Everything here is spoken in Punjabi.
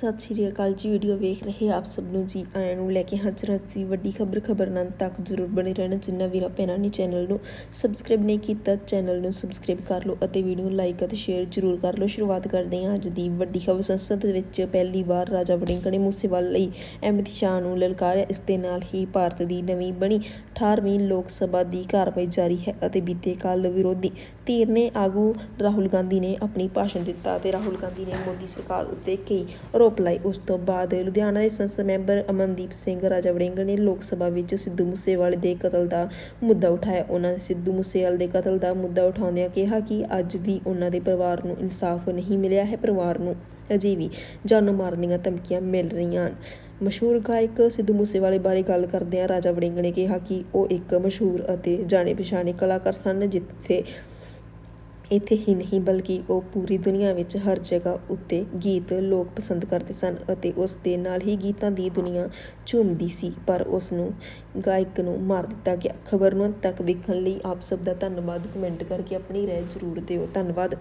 ਸਤਿ ਸ਼੍ਰੀ ਅਕਾਲ ਜੀ ਵੀਡੀਓ ਵੇਖ ਰਹੇ ਆਪ ਸਭ ਨੂੰ ਜੀ, ਆਇਆਂ ਨੂੰ ਲੈ ਕੇ ਹਾਜ਼ਰ ਹਾਂ ਸੀ ਵੱਡੀ ਖਬਰ ਖਬਰਨਾਮ ਤੱਕ ਜ਼ਰੂਰ ਬਣੇ ਰਹਿਣਾ, ਜਿੰਨਾ ਵੀਰਾਂ ਭੈਣਾਂ ਨੇ ਚੈਨਲ ਨੂੰ ਸਬਸਕ੍ਰਾਈਬ ਨਹੀਂ ਕੀਤਾ ਚੈਨਲ ਨੂੰ ਸਬਸਕ੍ਰਾਈਬ ਕਰ ਲਓ ਅਤੇ ਵੀਡੀਓ ਨੂੰ ਲਾਈਕ ਅਤੇ ਸ਼ੇਅਰ ਜ਼ਰੂਰ ਕਰ ਲਓ। ਸ਼ੁਰੂਆਤ ਕਰਦੇ ਹਾਂ ਅੱਜ ਦੀ ਵੱਡੀ ਖਬਰ, ਸੰਸਦ ਵਿੱਚ ਪਹਿਲੀ ਵਾਰ ਰਾਜਾ ਵੜਿੰਗ ਨੇ ਮੂਸੇਵਾਲ ਲਈ ਅਹਿਮਦ ਸ਼ਾਹ ਨੂੰ ਲਲਕਾਰਿਆ, ਇਸ ਦੇ ਨਾਲ ਹੀ ਭਾਰਤ ਦੀ ਨਵੀਂ ਬਣੀ 18ਵੀਂ ਲੋਕ ਸਭਾ ਦੀ ਕਾਰਵਾਈ ਜਾਰੀ ਹੈ ਅਤੇ ਬੀਤੇ ਕੱਲ ਵਿਰੋਧੀ ਧਿਰ ਨੇ ਆਗੂ ਰਾਹੁਲ ਗਾਂਧੀ ਨੇ ਆਪਣੀ ਭਾਸ਼ਣ ਦਿੱਤਾ ਅਤੇ ਰਾਹੁਲ ਗਾਂਧੀ ਨੇ ਮੋਦੀ ਸਰਕਾਰ ਉੱਤੇ ਕਈ ਆਰੋਪ ਲਾਏ ਉਸ ਤੋਂ ਬਾਅਦ ਲੁਧਿਆਣਾ ਦੇ ਸੰਸਦ ਮੈਂਬਰ ਅਮਨਦੀਪ ਸਿੰਘ, ਰਾਜਾ ਵੜਿੰਗ ਨੇ ਲੋਕ ਸਭਾ ਵਿੱਚ ਸਿੱਧੂ ਮੂਸੇਵਾਲੇ ਦੇ ਕਤਲ ਦਾ ਮੁੱਦਾ ਉਠਾਇਆ। ਉਹਨਾਂ ਨੇ ਸਿੱਧੂ ਮੂਸੇਵਾਲੇ ਦੇ ਕਤਲ ਦਾ ਮੁੱਦਾ ਉਠਾਉਂਦਿਆਂ ਕਿਹਾ ਕਿ ਅੱਜ ਵੀ ਉਹਨਾਂ ਦੇ ਪਰਿਵਾਰ ਨੂੰ ਇਨਸਾਫ ਨਹੀਂ ਮਿਲਿਆ ਹੈ। ਪਰਿਵਾਰ ਨੂੰ ਅਜੇ ਵੀ ਜਾਨੋਂ ਮਾਰਨ ਦੀਆਂ ਧਮਕੀਆਂ ਮਿਲ ਰਹੀਆਂ ਹਨ। ਮਸ਼ਹੂਰ ਗਾਇਕ ਸਿੱਧੂ ਮੂਸੇਵਾਲੇ ਬਾਰੇ ਗੱਲ ਕਰਦਿਆਂ ਰਾਜਾ ਵੜਿੰਗ ਨੇ ਕਿਹਾ ਕਿ ਉਹ ਇੱਕ ਮਸ਼ਹੂਰ ਅਤੇ ਜਾਣੇ ਪਛਾਣੇ ਕਲਾਕਾਰ ਸਨ, ਜਿੱਥੇ ਇੱਥੇ ਹੀ ਨਹੀਂ, ਬਲਕਿ ਉਹ ਪੂਰੀ ਦੁਨੀਆ ਵਿੱਚ ਹਰ ਜਗ੍ਹਾ ਉੱਤੇ ਗੀਤ ਲੋਕ ਪਸੰਦ ਕਰਦੇ ਸਨ ਅਤੇ ਉਸ ਦੇ ਨਾਲ ਹੀ ਗੀਤਾਂ ਦੀ ਦੁਨੀਆ ਝੂਮਦੀ ਸੀ। ਪਰ ਉਸ ਨੂੰ ਗਾਇਕ ਨੂੰ ਮਾਰ ਦਿੱਤਾ ਗਿਆ। ਖਬਰ ਨੂੰ ਤੱਕ ਵੇਖਣ ਲਈ ਆਪ ਸਭ ਦਾ ਧੰਨਵਾਦ। ਕਮੈਂਟ ਕਰਕੇ ਆਪਣੀ ਰਾਏ ਜ਼ਰੂਰ ਦਿਓ। ਧੰਨਵਾਦ।